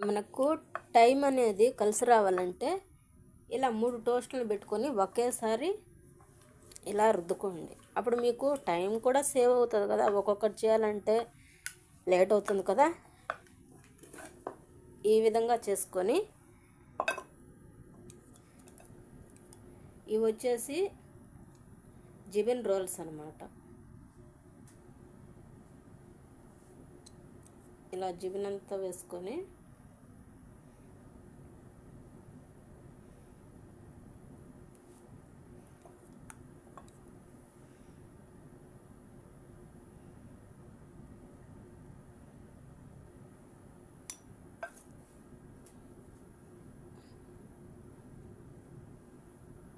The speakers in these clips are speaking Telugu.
మనకు టైం అనేది కలిసి రావాలంటే ఇలా మూడు టోస్టులు పెట్టుకొని ఒకేసారి ఇలా రుద్దుకోండి. అప్పుడు మీకు టైం కూడా సేవ్ అవుతుంది కదా. ఒక్కొక్కటి చేయాలంటే లేట్ అవుతుంది కదా. ఈ విధంగా చేసుకొని ఇవి వచ్చేసి జిబిన్ రోల్స్ అనమాట ఇలా జిబిన్ అంతా వేసుకొని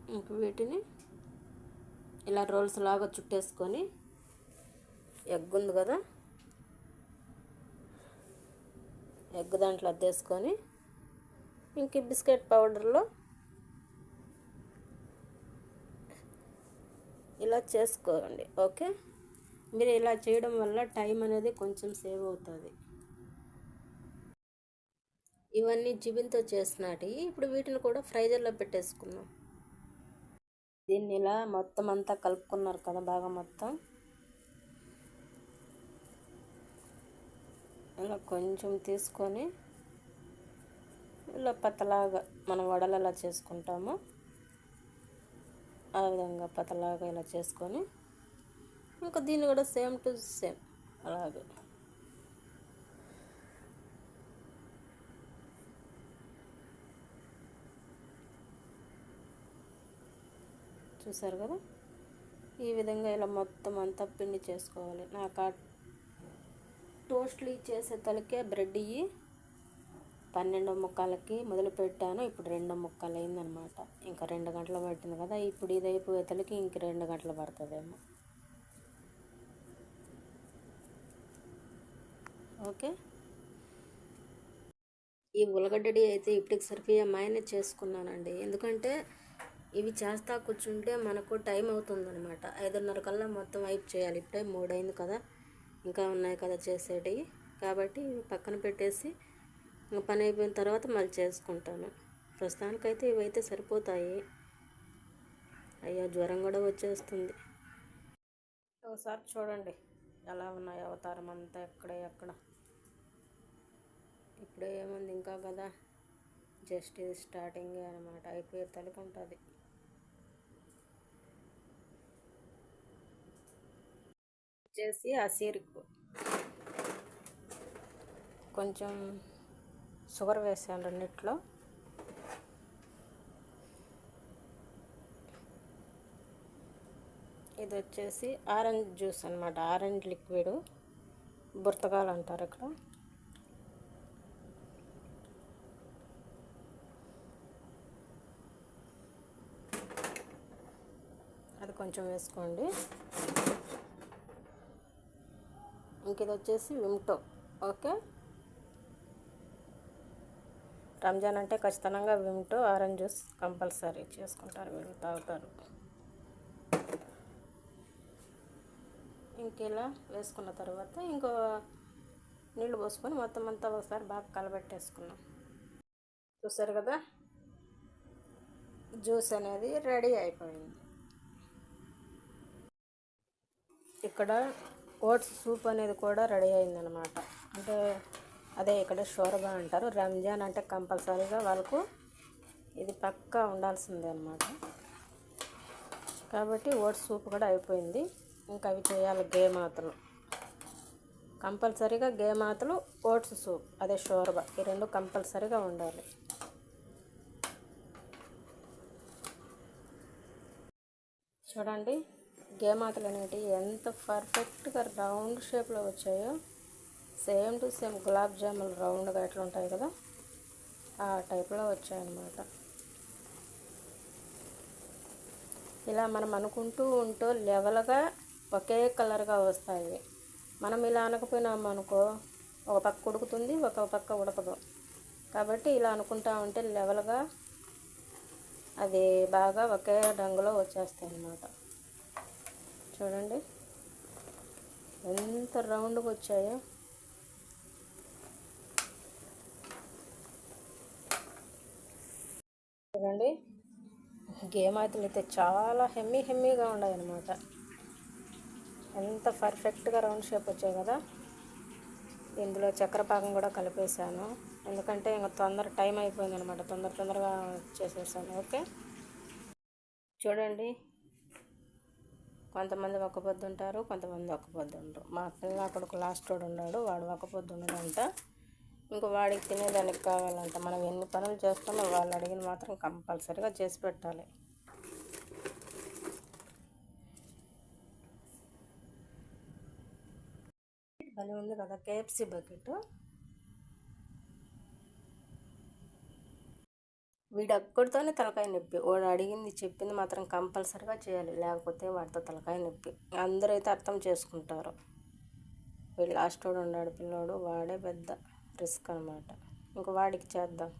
ఇంక వీటిని ఇలా రోల్స్ లాగా చుట్టేసుకొని ఎగ్ ఉంది కదా ఎగ్ దాంట్లో అద్దేసుకొని ఇంక బిస్కెట్ పౌడర్లో ఇలా చేసుకోండి ఓకే? మీరు ఇలా చేయడం వల్ల టైం అనేది కొంచెం సేవ్ అవుతుంది. ఇవన్నీ జిబిన్తో చేసినాటి ఇప్పుడు వీటిని కూడా ఫ్రైజర్లో పెట్టేసుకుందాం. దీన్ని ఇలా మొత్తం అంతా కలుపుకున్నారు కదా బాగా మొత్తం. ఇలా కొంచెం తీసుకొని ఇలా పతలాగా మనం వడలు ఎలా చేసుకుంటామో ఆ విధంగా పతలాగా ఇలా చేసుకొని ఇంకా దీన్ని కూడా సేమ్ టు సేమ్ అలాగే. చూసారు కదా? ఈ విధంగా ఇలా మొత్తం అంతా పిండి చేసుకోవాలి. నాకు ఆ టోస్ట్లు చేసే తలకే బ్రెడ్ ఇవి పన్నెండు ముక్కలకి మొదలు పెట్టాను. ఇప్పుడు రెండు ముక్కలు అయిందనమాట ఇంకా రెండు గంటలు పట్టింది కదా? ఇప్పుడు ఇది అయిపోయే తలకి ఇంక రెండు గంటలు పడుతుందేమో. ఓకే? ఈ ఉల్లగడ్డడి అయితే ఇప్పటికి సరిపోయే మాయనే చేసుకున్నానండి. ఎందుకంటే ఇవి చేస్తా కూర్చుంటే మనకు టైం అవుతుందనమాట ఐదున్నర కల్లా మొత్తం వైపు చేయాలి. ఇప్పుడే మూడైంది కదా. ఇంకా ఉన్నాయి కదా చేసేటివి. కాబట్టి ఇవి పక్కన పెట్టేసి ఇంకా పని అయిపోయిన తర్వాత మళ్ళీ చేసుకుంటాను. ప్రస్తుతానికైతే ఇవైతే సరిపోతాయి. అయ్యో జ్వరం కూడా వచ్చేస్తుంది. ఒకసారి చూడండి. ఎలా ఉన్నాయి అవతారం అంతా ఎక్కడ ఎక్కడ. ఇప్పుడే ఏముంది ఇంకా కదా? జస్ట్ ఇది స్టార్టింగే అనమాట అయిపోయే తలుపు ఉంటుంది. వచ్చేసి అసీరుకు కొంచెం షుగర్ వేసాను రెండిట్లో. ఇది వచ్చేసి ఆరెంజ్ జ్యూస్ అనమాట ఆరెంజ్ లిక్విడ్. బుర్తకాలు అంటారు ఇక్కడ అది కొంచెం వేసుకోండి. ఇంక ఇది వచ్చేసి విమ్టో ఓకే? రంజాన్ అంటే ఖచ్చితంగా విమ్టో ఆరెంజ్ జ్యూస్ కంపల్సరీ చేసుకుంటారు వీళ్ళు తాగుతారు. ఇంకెలా వేసుకున్న తర్వాత ఇంకో నీళ్ళు పోసుకొని మొత్తం అంతా ఒకసారి బాగా కలబెట్టేసుకున్నాం చూసారు కదా? జ్యూస్ అనేది రెడీ అయిపోయింది. ఇక్కడ ఓట్స్ సూప్ అనేది కూడా రెడీ అయిందనమాట అంటే అదే ఇక్కడ షోరబా అంటారు. రంజాన్ అంటే కంపల్సరీగా వాళ్ళకు ఇది పక్కా ఉండాల్సిందే అనమాట కాబట్టి ఓట్స్ సూప్ కూడా అయిపోయింది. ఇంకా అవి చేయాలి గే మాతలు కంపల్సరీగా గే మాతలు ఓట్స్ సూప్ అదే షోరబా ఈ రెండు కంపల్సరీగా ఉండాలి. చూడండి. గేమాతలు అనేటివి ఎంత పర్ఫెక్ట్గా రౌండ్ షేప్లో వచ్చాయో సేమ్ టు సేమ్ గులాబ్ జాములు రౌండ్గా ఎట్లా ఉంటాయి కదా ఆ టైప్లో వచ్చాయన్నమాట. ఇలా మనం అనుకుంటూ ఉంటూ లెవెల్గా ఒకే కలర్గా వస్తాయి. మనం ఇలా అనకపోయినాం అనుకో ఒక పక్క ఉడుకుతుంది ఒక పక్క ఉడకదు. కాబట్టి ఇలా అనుకుంటా ఉంటే లెవెల్గా అది బాగా ఒకే రంగులో వచ్చేస్తాయి అన్నమాట చూడండి. ఎంత రౌండ్గా వచ్చాయో. చూడండి. గేమాతులు అయితే చాలా హెమ్మీ హెమ్మీగా ఉన్నాయి అన్నమాట ఎంత పర్ఫెక్ట్గా రౌండ్ షేప్ వచ్చాయి కదా. ఇందులో చక్రపాకం కూడా కలిపేశాను. ఎందుకంటే ఇంకా తొందర టైం అయిపోయింది అనమాట తొందర తొందరగా చేసేసాను. ఓకే. చూడండి. కొంతమంది ఒక పొద్దు ఉంటారు కొంతమంది ఒక పొద్దు ఉండరు. మా పిల్ల కొడుకు లాస్ట్ వాడు ఉన్నాడు వాడు ఒక పొద్దు ఉండడంట. ఇంకా వాడికి తినేదానికి కావాలంట. మనం ఎన్ని పనులు చేస్తామో వాళ్ళు అడిగిన మాత్రం కంపల్సరీగా చేసి పెట్టాలి. భలే ఉంది కదా కేఎఫ్సి బకెట్ వీడు ఒక్కడితోనే తలకాయ నొప్పి. వాడు అడిగింది చెప్పింది మాత్రం కంపల్సరీగా చేయాలి. లేకపోతే వాడితో తలకాయ నొప్పి. అందరూ అయితే అర్థం చేసుకుంటారు. వీడు లాస్ట్ వాడు ఉన్నాడు పిల్లోడు. వాడే పెద్ద రిస్క్ అనమాట ఇంకా వాడికి చేద్దాం.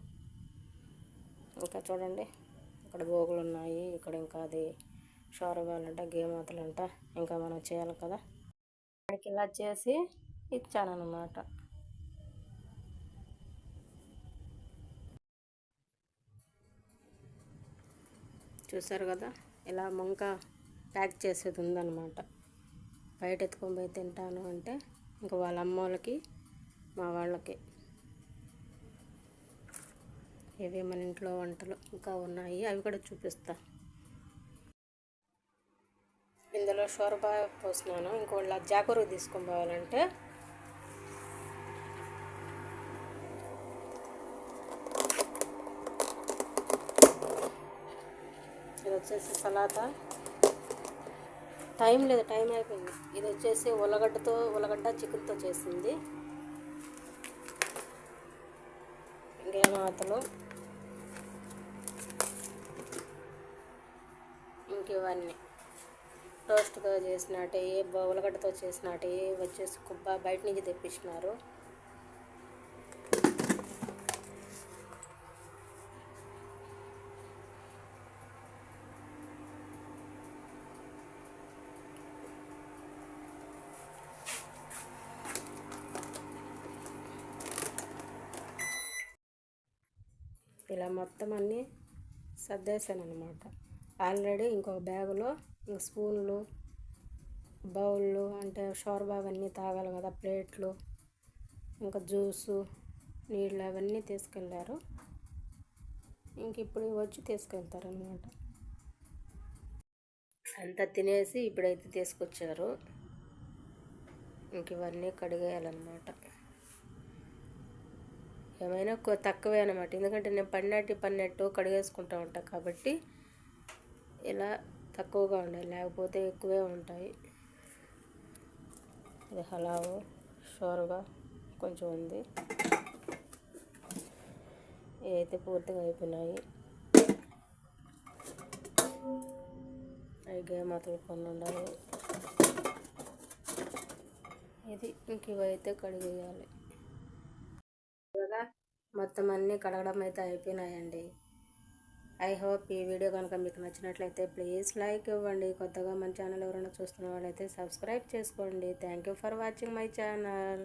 ఇంకా చూడండి. ఇక్కడ భోగులు ఉన్నాయి ఇక్కడ ఇంకా అది షోరబాలంట గేమాతలంట. ఇంకా మనం చేయాలి కదా. వాడికి ఇలా చేసి ఇచ్చానన్నమాట. చూసారు కదా? ఇలా మొంక ప్యాక్ చేసేది ఉందన్నమాట. బయట ఎత్తుకొని పోయి తింటాను అంటే ఇంకా వాళ్ళ అమ్మ వాళ్ళకి మా వాళ్ళకి. ఇవి మన ఇంట్లో వంటలు ఇంకా ఉన్నాయి. అవి కూడా చూపిస్తా. ఇందులో షోర్బా పోసినాను ఇంకోళ్ళ జాకూరు తీసుకొని పోవాలంటే ఇది వచ్చేసి సలాతా. టైం లేదు టైం అయిపోయింది. ఇది వచ్చేసి ఉల్లగడ్డతో ఉల్లగడ్డ చికెన్తో చేసింది. ఇంకేమాతలు ఇంక ఇవన్నీ టోస్ట్తో చేసినట్టే ఉల్లగడ్డతో చేసినట్టే వచ్చేసి కుబ్బ బయట నుంచి తెప్పించినారు ఇలా మొత్తం అన్నీ సర్దేశాను అనమాట ఆల్రెడీ ఇంకొక బ్యాగులో ఇంక స్పూన్లు బౌళ్ళు అంటే షోర్బా అవన్నీ తాగాలి కదా ప్లేట్లు ఇంకా జ్యూసు నీళ్ళు అవన్నీ తీసుకెళ్ళారు. ఇంక ఇప్పుడు వచ్చి తీసుకెళ్తారనమాట అంతా తినేసి ఇప్పుడైతే తీసుకొచ్చారు. ఇంక ఇవన్నీ కడిగేయాలన్నమాట. ఏమైనా తక్కువే అనమాట ఎందుకంటే నేను పన్నెట్టి పన్నెట్టు కడిగేసుకుంటూ ఉంటాను కాబట్టి ఇలా తక్కువగా ఉండాలి. లేకపోతే ఎక్కువే ఉంటాయి. ఇది హలావు షోర్గా కొంచెం ఉంది. అయితే పూర్తిగా అయిపోయినాయి. అవి మాత్రం కొన్ని ఉండాలి ఇది ఇంక ఇవైతే కడిగేయాలి. కదా? మొత్తం అన్నీ కడగడం అయితే అయిపోయినాయండి. ఐ హోప్ ఈ వీడియో కనుక మీకు నచ్చినట్లయితే ప్లీజ్ లైక్ ఇవ్వండి. కొత్తగా మన ఛానల్ ఎవరైనా చూస్తున్న వాళ్ళైతే సబ్స్క్రైబ్ చేసుకోండి. Thank you for watching my channel.